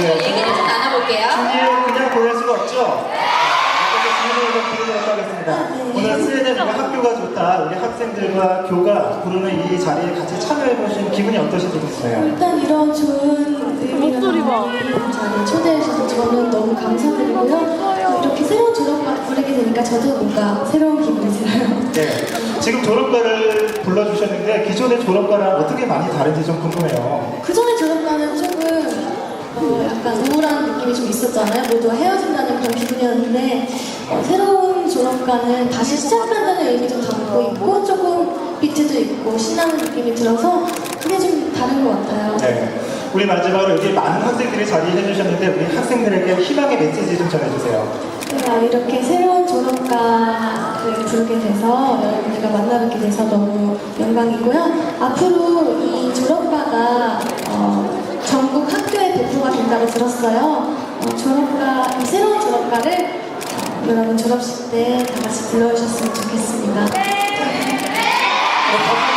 네. 얘기를 좀 나눠볼게요. 준이를 그냥 보낼 수가 없죠? 아까 질문을 좀 드리도록 하겠습니다. 오늘 CNN 우리 학교가 좋다, 우리 학생들과 교가 부르는 이 자리에 같이 참여해 보신 기분이 어떠신지요? 일단 이런 좋은 의미가 담긴 자리에 초대해 주셔서 저는 너무 감사드리고요. 이렇게 새로운 졸업반 부르게 되니까 저도 뭔가 새로운 기분이 들어요. 네. 지금 졸업가를 불러주셨는데 기존의 졸업가랑 어떻게 많이 다른지 좀 궁금해요. 그전 좀 있었잖아요. 모두가 헤어진다는 그런 기분이었는데 어, 새로운 졸업반은 다시 시작한다는 의미 좀 담고 있고 조금 비트도 있고 신나는 느낌이 들어서 그게 좀 다른 것 같아요. 네. 우리 마지막으로 여기 많은 학생들이 자리해 주셨는데 우리 학생들에게 희망의 메시지 좀 전해주세요. 제가 이렇게 새로운 졸업가를 부르게 돼서 여러분들과 만나뵙게 돼서 너무 영광이고요. 앞으로 이 졸업가가 어, 전국 학교의 배포가 된다고 들었어요. 어, 졸업가, 이 새로운 졸업가를 어, 여러분 졸업식 때 다 같이 불러주셨으면 좋겠습니다. 네, 박수